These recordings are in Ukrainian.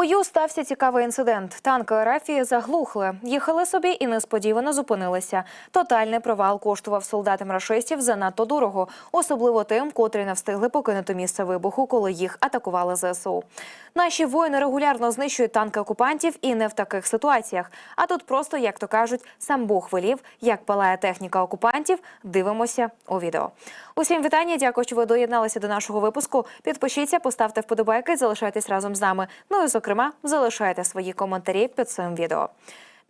бою стався цікавий інцидент. Танки РФ заглухли, їхали собі і несподівано зупинилися. Тотальний провал коштував солдатам рашистів занадто дорого, особливо тим, котрі не встигли покинути місце вибуху, коли їх атакували ЗСУ. Наші воїни регулярно знищують танки окупантів і не в таких ситуаціях. А тут просто, як то кажуть, сам Бог велів, як палає техніка окупантів. Дивимося у відео. Усім вітання. Дякую, що ви доєдналися до нашого випуску. Підпишіться, поставте вподобайки, залишайтесь разом з нами. Ну і зокрема, залишайте свої коментарі під цим відео.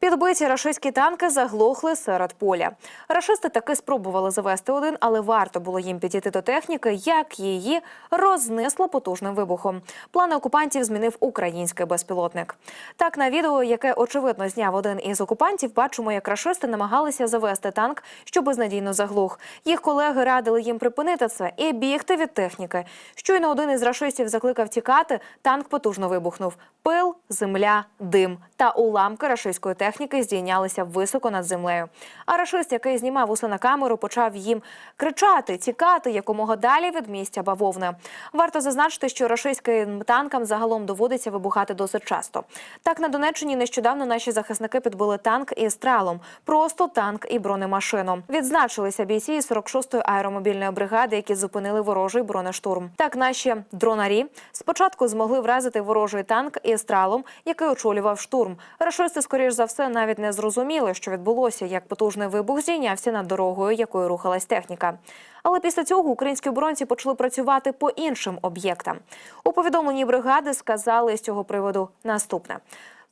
Підбиті рашистські танки заглохли серед поля. Рашисти таки спробували завести один, але варто було їм підійти до техніки, як її рознесло потужним вибухом. Плани окупантів змінив український безпілотник. Так, на відео, яке очевидно зняв один із окупантів, бачимо, як рашисти намагалися завести танк, що безнадійно заглух. Їх колеги радили їм припинити це і бігти від техніки. Щойно один із рашистів закликав тікати, танк потужно вибухнув. Пил, земля, дим та уламки рашистської техніки здійнялися високо над землею. А рашист, який знімав усе на камеру, почав їм кричати, тікати якомога далі від місця бавовни. Варто зазначити, що рашистським танкам загалом доводиться вибухати досить часто. Так на Донеччині нещодавно наші захисники підбили танк із тралом, просто танк і бронемашину. Відзначилися бійці із 46-ї аеромобільної бригади, які зупинили ворожий бронештурм. Так наші дронарі спочатку змогли вразити ворожий танк із тралом, який очолював штурм. Рашисти, скоріш за все, навіть не зрозуміли, що відбулося, як потужний вибух зійнявся над дорогою, якою рухалась техніка. Але після цього українські оборонці почали працювати по іншим об'єктам. У повідомленні бригади сказали з цього приводу наступне: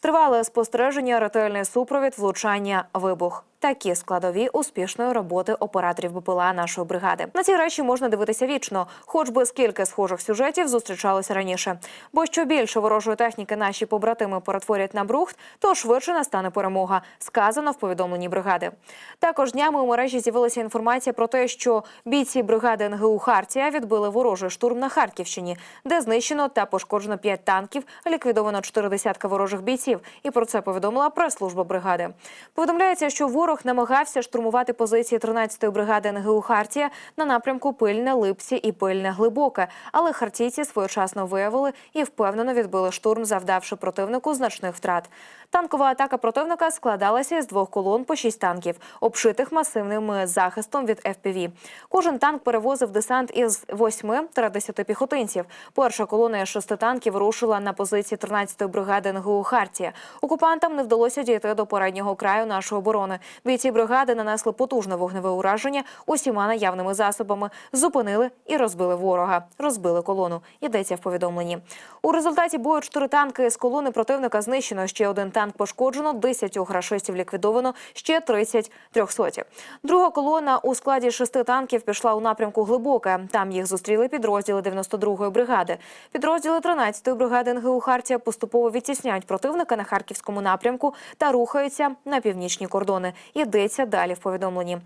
тривале спостереження, ретельний супровід, влучання, вибух. Такі складові успішної роботи операторів БПЛА нашої бригади. На ці речі можна дивитися вічно, хоч би скільки схожих сюжетів зустрічалося раніше. Бо що більше ворожої техніки наші побратими перетворять на брухт, то швидше настане перемога. Сказано в повідомленні бригади. Також днями у мережі з'явилася інформація про те, що бійці бригади НГУ Хартія відбили ворожий штурм на Харківщині, де знищено та пошкоджено 5 танків, ліквідовано 4 десятка ворожих бійців. І про це повідомила прес-служба бригади. Повідомляється, що ворог намагався штурмувати позиції 13-ї бригади НГУ Хартія на напрямку Пильне, Липсі і Пильне Глибоке. Але хартійці своєчасно виявили і впевнено відбили штурм, завдавши противнику значних втрат. Танкова атака противника складалася з двох колон по шість танків, обшитих масивним захистом від FPV. Кожен танк перевозив десант із 8 та 10 піхотинців. Перша колона із шести танків рушила на позиції 13-ї бригади НГУ Хартія. Окупантам не вдалося дійти до переднього краю нашої оборони. Бійці бригади нанесли потужне вогневе ураження усіма наявними засобами, зупинили і розбили ворога. Розбили колону. Йдеться в повідомленні. У результаті бою чотири танки з колони противника знищено. Ще один танк пошкоджено, 10 рашистів ліквідовано, ще 30 трьохсотів. Друга колона у складі шести танків пішла у напрямку глибоке. Там їх зустріли підрозділи 92-ї бригади. Підрозділи 13-ї бригади НГУ Хартія поступово відтісняють противника на харківському напрямку та рухаються на північні кордони. Йдеться далі в повідомленні.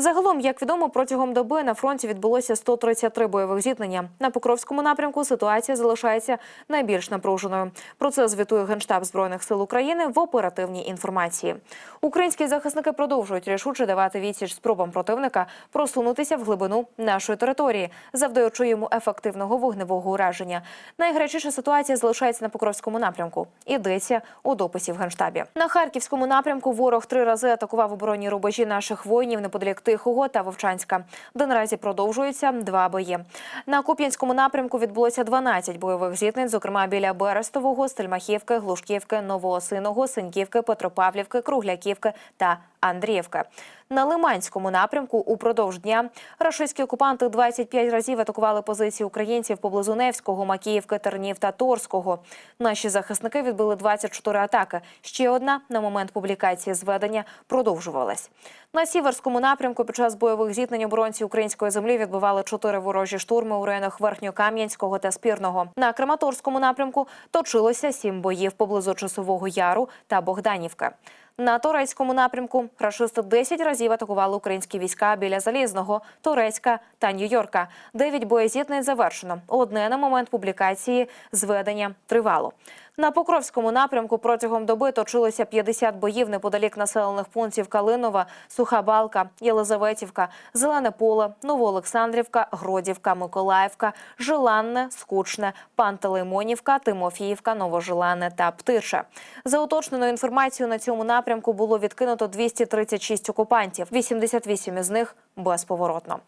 Загалом, як відомо, протягом доби на фронті відбулося 133 бойових зіткнення. На Покровському напрямку ситуація залишається найбільш напруженою. Про це звітує Генштаб збройних сил України в оперативній інформації. Українські захисники продовжують рішуче давати відсіч спробам противника просунутися в глибину нашої території, завдаючи йому ефективного вогневого ураження. Найгарячіша ситуація залишається на Покровському напрямку. Ідеться у дописі в Генштабі. На Харківському напрямку ворог три рази атакував оборонні рубежі наших воїнів неподалік Тихого та Вовчанська, де наразі продовжуються два бої. На Куп'янському напрямку відбулося 12 бойових зіткнень, зокрема біля Берестового, Стельмахівки, Глушківки, Новоосиного, Синьківки, Петропавлівки, Кругляківки та Андріївки. На Лиманському напрямку упродовж дня рашистські окупанти 25 разів атакували позиції українців поблизу Невського, Макіївки, Тернів та Торського. Наші захисники відбили 24 атаки. Ще одна на момент публікації зведення продовжувалась. На сіверському напрямку під час бойових зіткнень оборонці української землі відбивали чотири ворожі штурми у районах Верхньокам'янського та Спірного. На Краматорському напрямку точилося сім боїв поблизу Часового Яру та Богданівки. На турецькому напрямку рашисти 10 разів атакували українські війська біля Залізного, Турецька та Нью-Йорка. Дев'ять боєзітнень завершено. Одне на момент публікації зведення тривало. На Покровському напрямку протягом доби точилося 50 боїв неподалік населених пунктів Калинова, Суха Балка, Єлизаветівка, Зелене Поле, Новоолександрівка, Гродівка, Миколаївка, Желанне, Скучне, Пантелеймонівка, Тимофіївка, Новожилане та Птише. За уточненою інформацією, на цьому напрямку було відкинуто 236 окупантів, 88 із них безповоротно.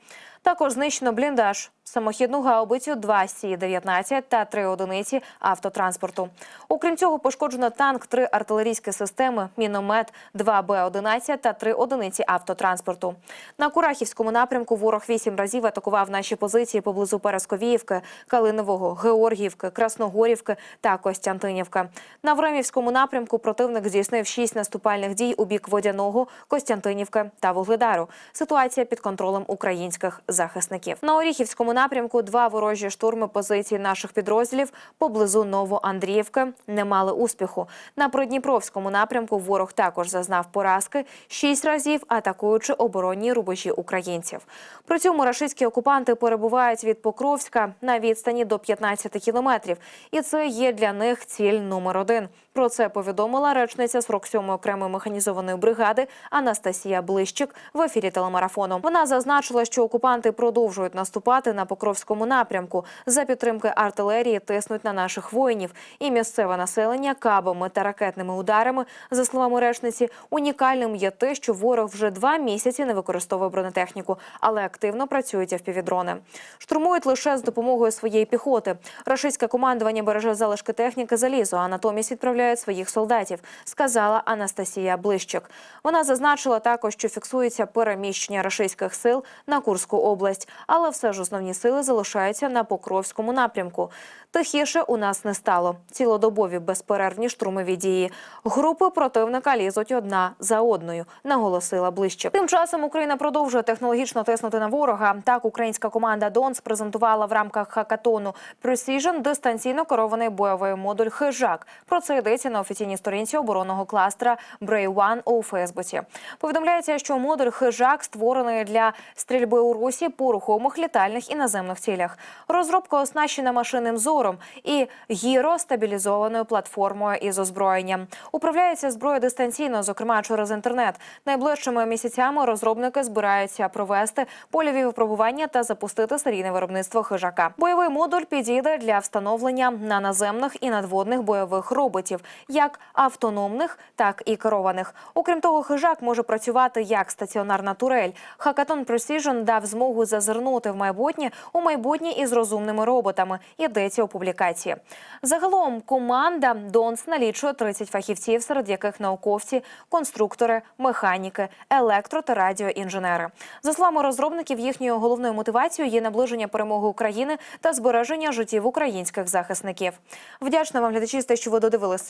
Також знищено бліндаж, самохідну гаубицю 2 Сі-19 та 3 одиниці автотранспорту. Окрім цього, пошкоджено танк, 3 артилерійські системи, міномет, 2 Б-11 та 3 одиниці автотранспорту. На Курахівському напрямку ворог 8 разів атакував наші позиції поблизу Пересковіївки, Калинового, Георгіївки, Красногорівки та Костянтинівки. На Времівському напрямку противник здійснив 6 наступальних дій у бік Водяного, Костянтинівки та Вугледару. Ситуація під контролем українських захисників. На Оріхівському напрямку два ворожі штурми позицій наших підрозділів поблизу Новоандріївки не мали успіху. На Придніпровському напрямку ворог також зазнав поразки шість разів, атакуючи оборонні рубежі українців. При цьому рашистські окупанти перебувають від Покровська на відстані до 15 кілометрів, і це є для них ціль номер один. Про це повідомила речниця 47-ї окремої механізованої бригади Анастасія Блищик в ефірі телемарафону. Вона зазначила, що окупанти продовжують наступати на Покровському напрямку. За підтримки артилерії тиснуть на наших воїнів. І місцеве населення кабами та ракетними ударами, за словами речниці, унікальним є те, що ворог вже два місяці не використовує бронетехніку, але активно працюють впівдрони. Штурмують лише з допомогою своєї піхоти. Рашистське командування береже залишки техніки залізу, а натомість відправляють своїх солдатів, сказала Анастасія Блищик. Вона зазначила також, що фіксується переміщення рашистських сил на Курську область, але все ж основні сили залишаються на Покровському напрямку. Тихіше у нас не стало. Цілодобові безперервні штурмові дії. Групи противника лізуть одна за одною, наголосила ближче. Тим часом Україна продовжує технологічно тиснути на ворога. Так, українська команда Донс презентувала в рамках хакатону Precision дистанційно керований бойовий модуль Хижак. Про це йдеться на офіційній сторінці оборонного кластера One у Фейсбуці. Повідомляється, що модуль Хижак створений для стрільби у Русі по рухомих літальних і наземних цілях. Розробка оснащена машинним зором і гіростабілізованою платформою із озброєнням. Управляється зброя дистанційно, зокрема через інтернет. Найближчими місяцями розробники збираються провести польові випробування та запустити серійне виробництво хижака. Бойовий модуль підійде для встановлення на наземних і надводних бойових роботів, як автономних, так і керованих. Окрім того, хижак може працювати як стаціонарна турель. Hackathon Precision дав змогу зазирнути в майбутнє у майбутнє із розумними роботами. Йдеться у публікації. Загалом команда Донс налічує 30 фахівців, серед яких науковці, конструктори, механіки, електро та радіоінженери. За словами розробників, їхньою головною мотивацією є наближення перемоги України та збереження життів українських захисників. Вдячна вам глядачі, те, що ви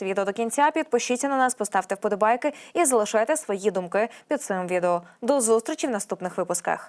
додивились відео до кінця. Підпишіться на нас, поставте вподобайки і залишайте свої думки під цим відео. До зустрічі в наступних випусках.